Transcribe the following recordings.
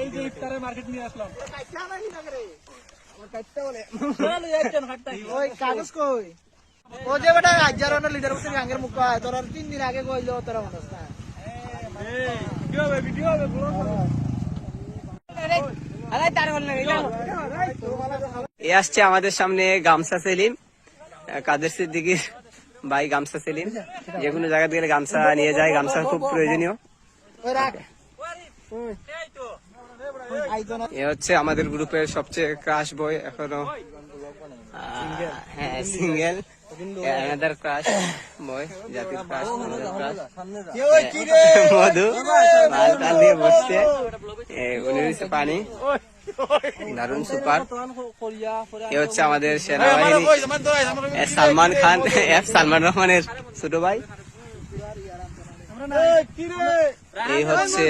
এই যে ইফতারের মার্কেট নিয়ে আসলাম। কাগজ কই? ও যে বেটা হাজার লিটার বছর গাঙ্গের মুখ তোর তিন দিন আগে কইলো তোরা মনে না ভিডিও হবে ভিডিও হবে এ আসছে আমাদের সামনে গামছা সেলিম। কাদের সিদ্দিকির ভাই গামছা সেলিম। যে কোনো জায়গা গেলে গামছা নিয়ে যায় গামছা খুব প্রয়োজনীয়। এ হচ্ছে আমাদের গ্রুপের সবচেয়ে ক্রাশ বই এখনও হ্যাঁ সিঙ্গেল অ্যানাদার ক্রাশ বই জাতির ক্রাশ মধু মাল টাল দিয়ে বসছে। উনি হচ্ছে পানি। দারুণ সুপার এ হচ্ছে আমাদের সেনাবাহিনী। সালমান খান এফ সালমান রহমানের ছোট ভাই। এই হচ্ছে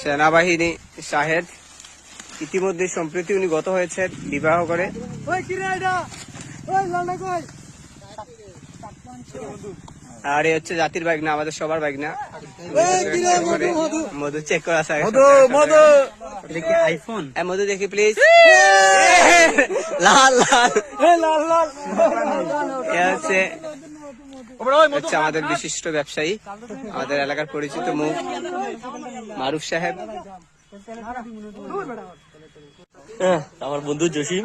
সেনাবাহিনী শাহেদ। ইতিমধ্যে সম্প্রতি উনি গত হয়েছে বিবাহ করে। আর এই হচ্ছে জাতির বাইক না আমাদের সবার বাইক না মধু চেক করা আইফোন মধু দেখি প্লিজ লাল লাল। লাল লাল। হচ্ছে হচ্ছে আমাদের বিশিষ্ট ব্যবসায়ী আমাদের এলাকার পরিচিত মুখ মারুফ সাহেব। হ্যাঁ, আমার বন্ধু জসিম।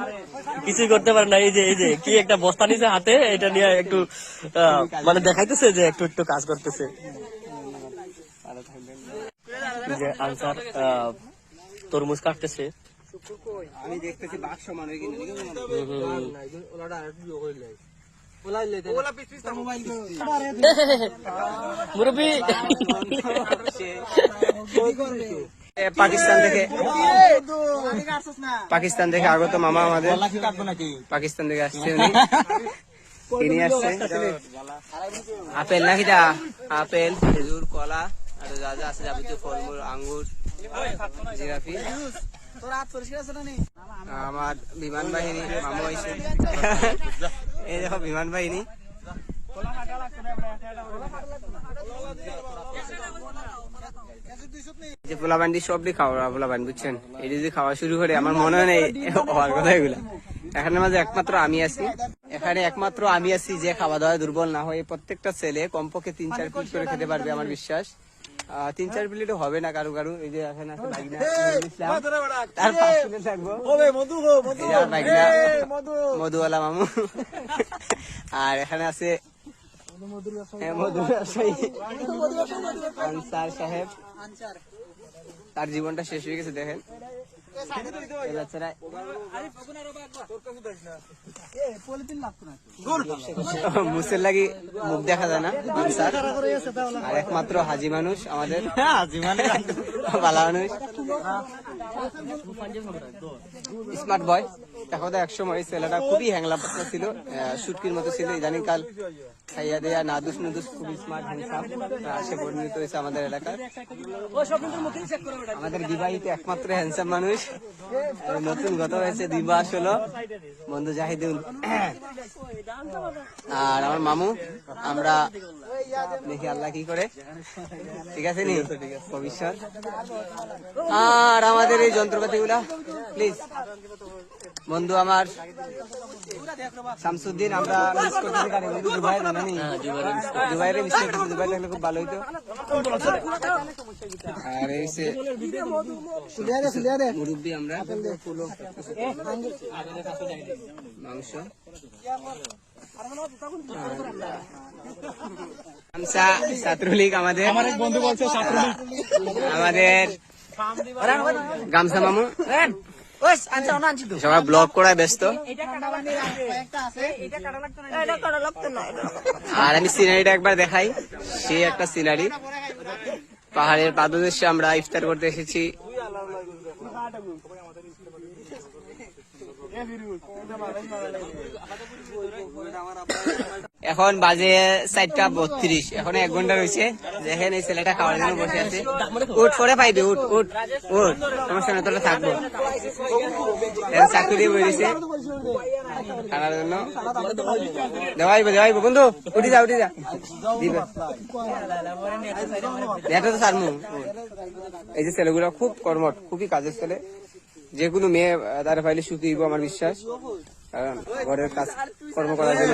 কিছুই করতে পারে না এই যে এই যে কি একটা বস্তা নিছে হাতে এটা নিয়ে একটু আহ, মানে দেখাইতেছে যে একটু একটু কাজ করতেছে। যে আনসার আহ, তরমুজ কাটতেছে। আমি দেখতেছি বাক্স মানে। মুরব্বী পাকিস্তান থেকে পাকিস্তান থেকে আগত মামা আমাদের পাকিস্তান থেকে আসছে উনি তিনি আসছে আপেল নাকি দা আপেল খেজুর কলা আর যা যা আছে যাবতীয় ফলমূল আঙ্গুর জিরাফি তোর হাত পরিষ্কার আছে না নি আমার বিমান বাহিনী মামু হয়েছে এই দেখো বিমান বাহিনী। যে পোলাবান্ডি সবই খাওয়া পোলাবান বুঝছেন? এই যদি খাওয়া শুরু করে, আমার মনে হয় কথা এগুলা। এখানে মাঝে একমাত্র আমি আছি। এখানে একমাত্র আমি আছি যে খাওয়া দাওয়া দুর্বল না হয় প্রত্যেকটা ছেলে কমপক্ষে তিন, চার প্লেট করে খেতে পারবে, আমার বিশ্বাস। তিন চার প্লেটও হবে না কারও কারও। এই যে এখানে আছে বাগিনা তার পাঁচ প্লেট লাগবো মধু গো মধু। এই যে আমার বাগিনা মধুওয়ালা মামু। আর এখানে আছে হ্যাঁ, মধু ব্যবসায়ী আনসার সাহেব। তার জীবনটা শেষ হয়ে গেছে দেখেন। মুসের লাগি মুখ দেখা যায় না আর একমাত্র হাজি মানুষ আমাদের। বালা মানুষ। Smart boy. দেখো তো একসময় ছেলেটা খুবই হ্যাংলা পাতলা ছিল সুটকির মতো ছিল ইদানিং কাল খাইয়া দেয়া নাদুস নুদুস খুবই স্মার্ট হ্যান্ডসাম সে পরিণত হয়েছে আমাদের এলাকার আমাদের বিবাহিত একমাত্র হ্যান্ডসাম মানুষ। নতুন গত হয়েছে দুই মাস হলো বন্ধু জাহিদুল। আর আমার মামু আমরা দেখি আল্লাহ কি করে। ঠিক আছে নি? ভবিষ্যৎ আর আমাদের এই যন্ত্রপাতি গুলা প্লিজ বন্ধু আমার শামসুদ্দিন আমরা মিস বন্ধু দুবাই দুবাইরে মিস করতেছি দুবাই থাকলে খুব ভালো হইতো। আর এই সে মুরব্বী আমরা মাংস ছাত্রলীগ আমাদের আমাদের গামছা মামু ওই আনছা না আনছি তো। সবাই ব্লগ করায় ব্যস্ত। আর আমি সিনারিটা একবার দেখাই। সে একটা সিনারি পাহাড়ের পাদদেশে আমরা ইফতার করতে এসেছি। এখন বাজে চারটা বত্রিশ। এখন এক ঘণ্টা রয়েছে। দেখেন এই ছেলেটা খাওয়ার জন্য বসে আছে। উঠ, পরে পাইবে, উঠ উঠ উঠ। সমস্যা না তোরা থাকব। চাকরি দিয়ে বেরিয়েছে খানার জন্য। দেওয়াইব দেওয়াইব। বন্ধু, উঠি যা উঠি যা। দিবে। এটা তো সারমু। এই যে ছেলেগুলো খুব কর্মঠ, খুবই কাজের ছেলে। যে কোনো মেয়ে তারা পাইলে সুখী আমার বিশ্বাস। কারণ ঘরের কাজ কর্ম করার জন্য।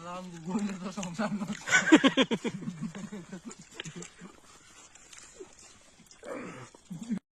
알람 누구에서 정상 넣었어